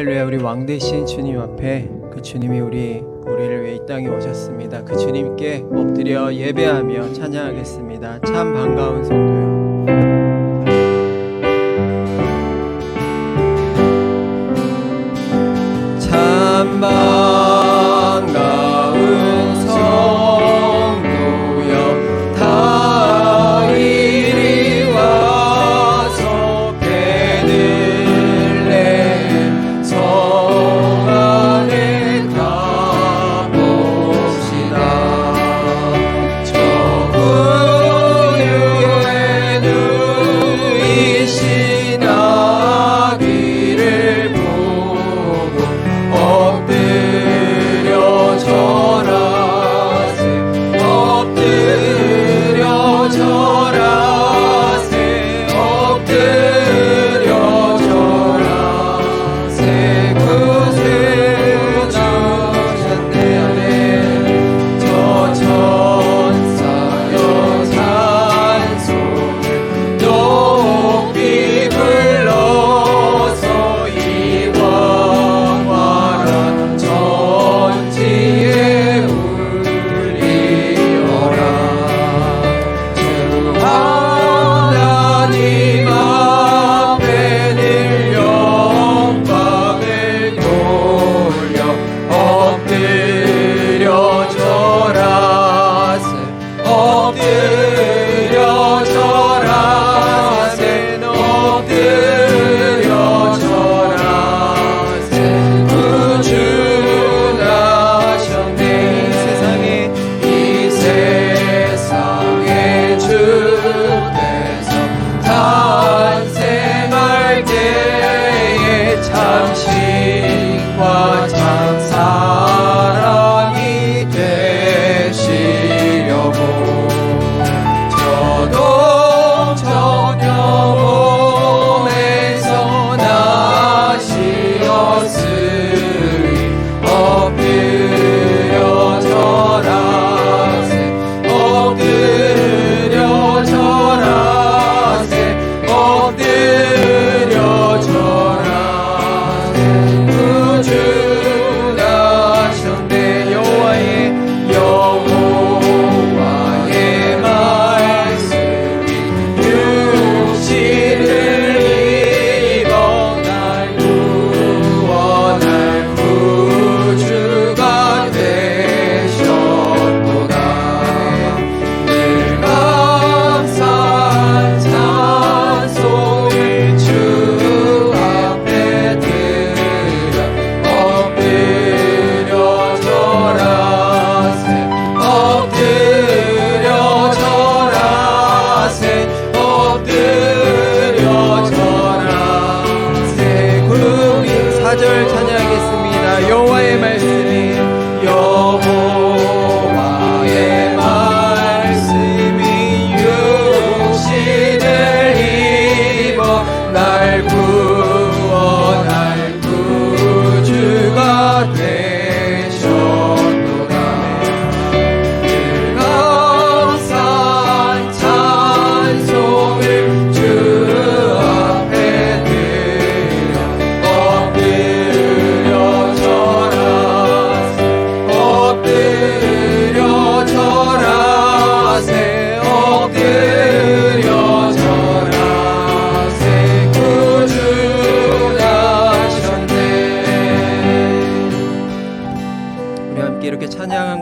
할렐루야 우리 왕 되신 주님 앞에 그 주님이 우리 우리를 위해 이 땅에 오셨습니다. 그 주님께 엎드려 예배하며 찬양하겠습니다. 참 반가운 성도요.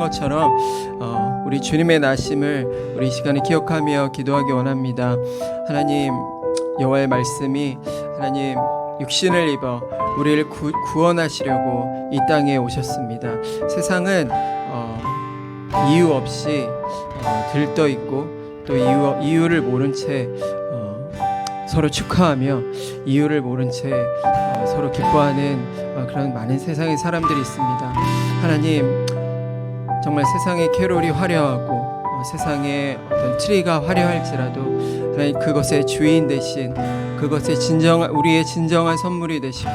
것처럼 어, 우리 주님의 나심을 우리 이 시간에 기억하며 기도하기 원합니다. 하나님 여호와의 말씀이 하나님 육신을 입어 우리를 구, 구원하시려고 이 땅에 오셨습니다. 세상은 어, 이유 없이 어, 들떠 있고 또 이유 이유를 모른 채 어, 서로 축하하며 이유를 모른 채 어, 서로 기뻐하는 어, 그런 많은 세상의 사람들이 있습니다. 하나님 정말 세상의 캐롤이 화려하고 어, 세상의 어떤 트리가 화려할지라도 하나님 그것의 주인 대신 그것의 진정한 우리의 진정한 선물이 되시고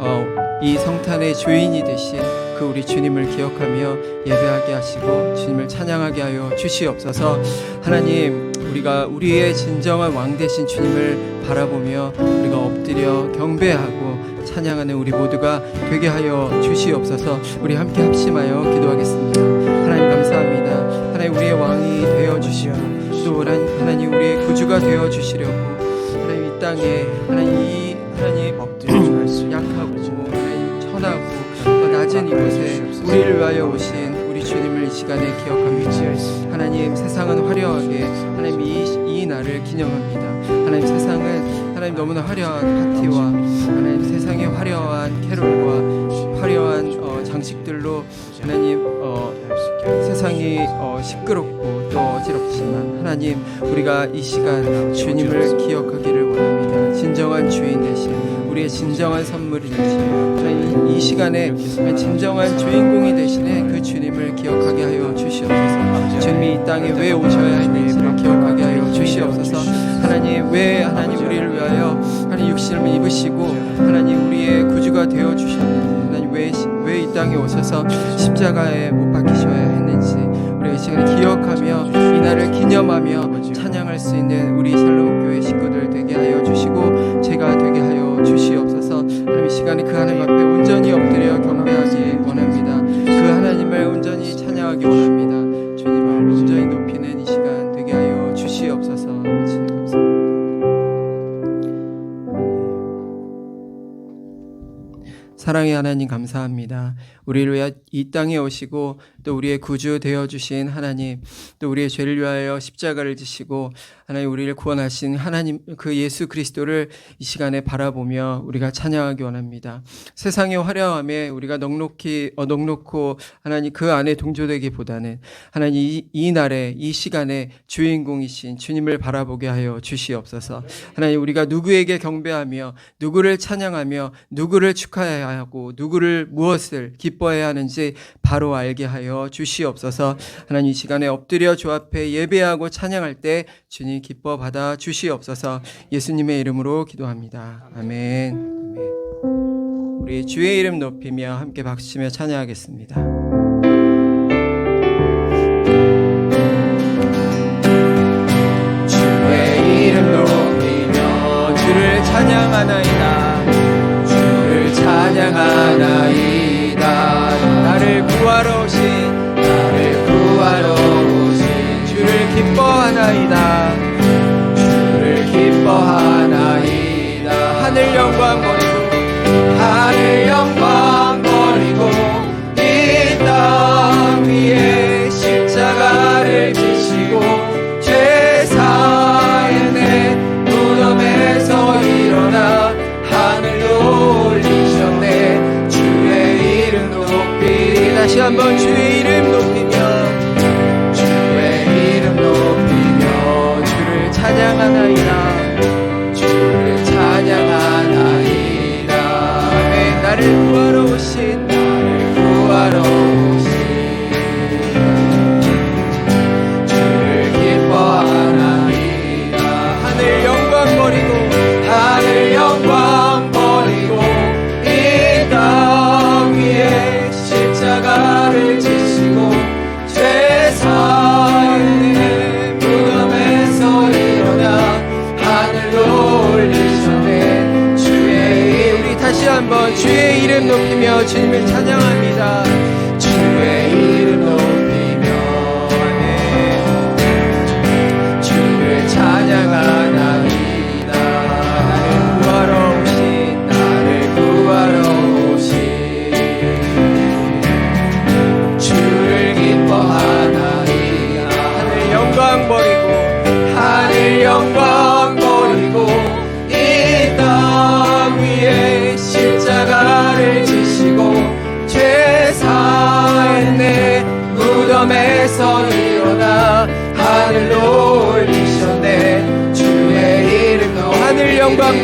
어, 이 성탄의 주인이 되신 그 우리 주님을 기억하며 예배하게 하시고 주님을 찬양하게 하여 주시옵소서. 하나님 우리가 우리의 진정한 왕 되신 주님을 바라보며 우리가 엎드려 경배하고 찬양하는 우리 모두가 되게 하여 주시옵소서. 우리 함께 합심하여 기도하겠습니다. 하나님 우리의 왕이 되어 주시고 또 하나님 우리의 구주가 되어 주시려고 하나님 이 땅에 하나님 이 하나님 약하고 하나님 천하고 또 낮은 이곳에 우리를 위하여 오신 우리 주님을 이 시간에 기억합니다. 하나님 세상은 화려하게 하나님 이, 이 날을 기념합니다. 하나님 세상은 하나님 너무나 화려한 파티와 하나님 세상의 화려한 캐롤과 화려한 어, 장식들로 하나님 어, 세상이 어, 시끄럽고 또 어지럽지만 하나님 우리가 이 시간 주님을 기억하기를 원합니다. 진정한 주인 되신 우리의 진정한 선물이 되신 하나님 이 시간에 진정한 주인공이 되시는 그 주님을 기억하게 하여 주시옵소서. 주님이 이 땅에 왜 오셔야 했는지를 기억하게 하여 주시옵소서. 하나님 왜 하나님 우리를 위하여 하나님 육신을 입으시고 하나님 우리의 구주가 되어 주셨는지 왜왜 이 땅에 오셔서 십자가에 못 박히셔야 했는지 우리 이 시간에 기억하며 이 날을 기념하며 찬양할 수 있는 우리 샬롬 교회 식구들 되게 하여 주시고 제가 되게 하여 주시옵소서. 하나님 이 시간에 그 하나님 앞에 온전히 엎드려 경배하기 원 사랑의 하나님 감사합니다. 우리를 위해 이 땅에 오시고 또 우리의 구주 되어 주신 하나님, 또 우리의 죄를 위하여 십자가를 지시고 하나님 우리를 구원하신 하나님 그 예수 그리스도를 이 시간에 바라보며 우리가 찬양하기 원합니다. 세상의 화려함에 우리가 넉넉히 어, 넉넉고 하나님 그 안에 동조되기보다는 하나님 이, 이 날에 이 시간에 주인공이신 주님을 바라보게 하여 주시옵소서. 하나님 우리가 누구에게 경배하며 누구를 찬양하며 누구를 축하해야 하고 누구를 무엇을 기뻐해야 하는지 바로 알게 하여 주시옵소서. 하나님 이 시간에 엎드려 주 앞에 예배하고 찬양할 때 주님 기뻐 받아 주시옵소서. 예수님의 이름으로 기도합니다. 아멘. 아멘. 우리 주의 이름 높이며 함께 박수치며 찬양하겠습니다. 찬양하나이다. 주를 찬양하나이다. 나를 구하러 오신 나를 구하러 오신 주를 기뻐하나이다. 구 주의 이름 높이며 주님을 찬양합니다. 주의 이름 높이며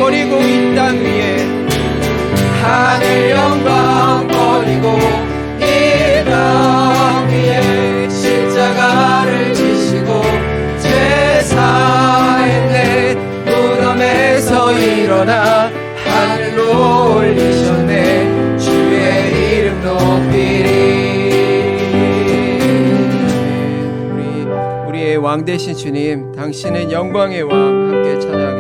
버리고 이 땅 위에 하늘 영광 버리고 이 땅 위에 십자가를 지시고 죄 사했네 무덤에서 일어나 하늘로 올리셨네. 주의 이름 높이리. 우리 우리의 왕 되신 주님 당신은 영광의 왕 함께 찬양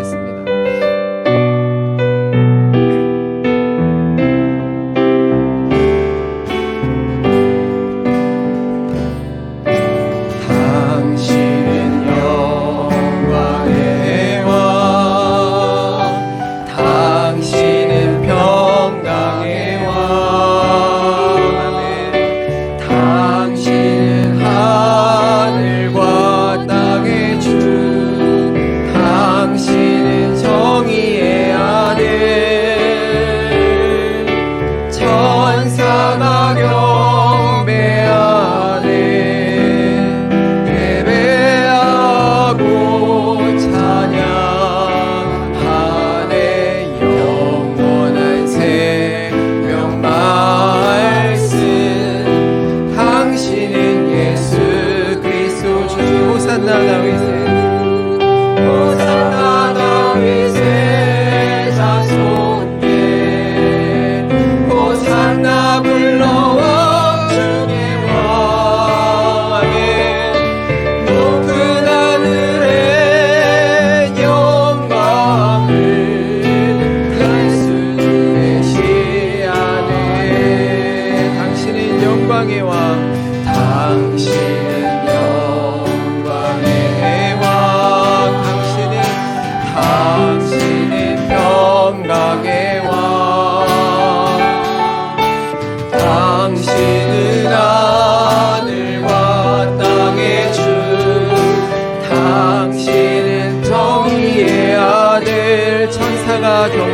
천사가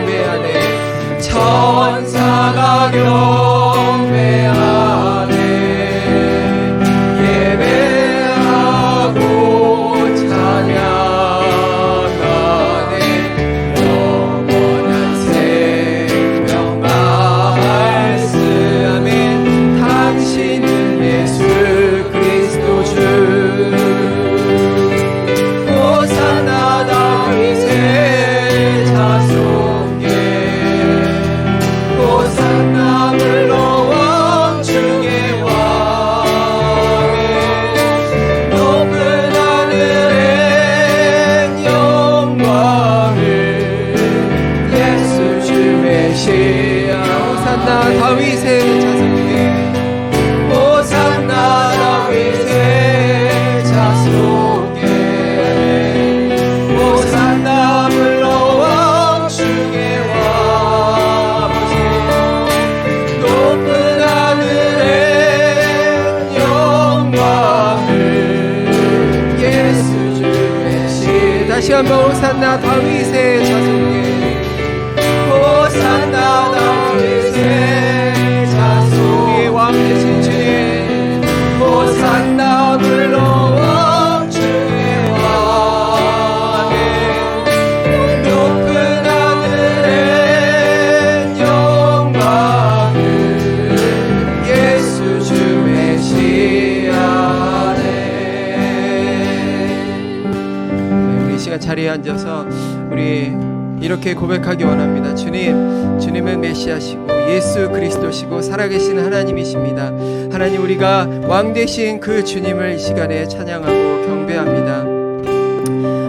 고백하기 원합니다. 주님, 주님은 메시아시고 예수 그리스도시고 살아계신 하나님이십니다. 하나님 우리가 왕 되신 그 주님을 이 시간에 찬양하고 경배합니다.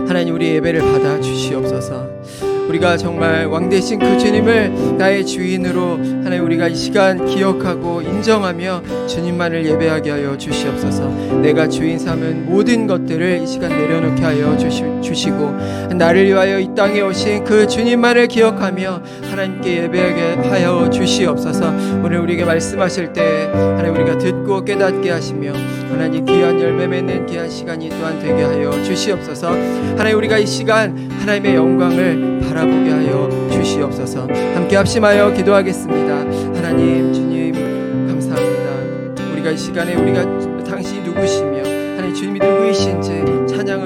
하나님 우리 예배를 받아 주시옵소서. 우리가 정말 왕 되신 그 주님을 나의 주인으로 하나님 우리가 이 시간 기억하고 인정하며 주님만을 예배하게 하여 주시옵소서. 내가 주인 삼은 모든 것들을 이 시간 내려놓게 하여 주시, 주시고 나를 위하여 이 땅에 오신 그 주님만을 기억하며 하나님께 예배하게 하여 주시옵소서. 오늘 우리에게 말씀하실 때 우리가 듣고 깨닫게 하시며 하나님 귀한 열매 맺는 귀한 시간이 또한 되게 하여 주시옵소서. 하나님 우리가 이 시간 하나님의 영광을 바라보게 하여 주시옵소서. 함께 합심하여 기도하겠습니다. 하나님 주님 감사합니다. 우리가 이 시간에 우리가 당신이 누구시며 하나님 주님이 누구이신지 찬양으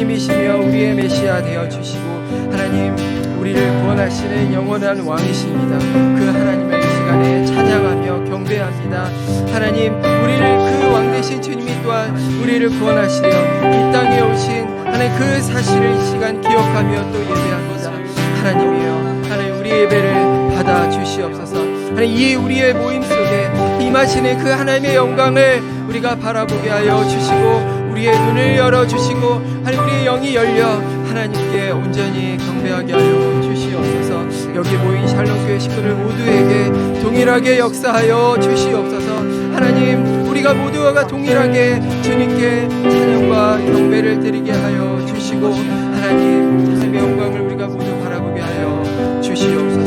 하나님이시며 우리의 메시아 되어 주시고 하나님 우리를 구원하시는 영원한 왕이십니다. 그 하나님을 이 시간에 찬양하며 경배합니다. 하나님 우리를 그왕 되신 주님이 또한 우리를 구원하시려 이 땅에 오신 하나님 그 사실을 이 시간 기억하며 또 예배합니다. 하나님이여 하나님 우리 예배를 받아 주시옵소서. 하나님 이 우리의 모임 속에 임하시는 그 하나님의 영광을 우리가 바라보게 하여 주시고 우리의 눈을 열어주시고 하나님 우리의 영이 열려 하나님께 온전히 경배하게 하여 주시옵소서. 여기 모인 샬롬교회 식구들 모두에게 동일하게 역사하여 주시옵소서. 하나님 우리가 모두가 동일하게 주님께 찬양과 경배를 드리게 하여 주시고 하나님 하나님의 영광을 우리가 모두 바라보게 하여 주시옵소서.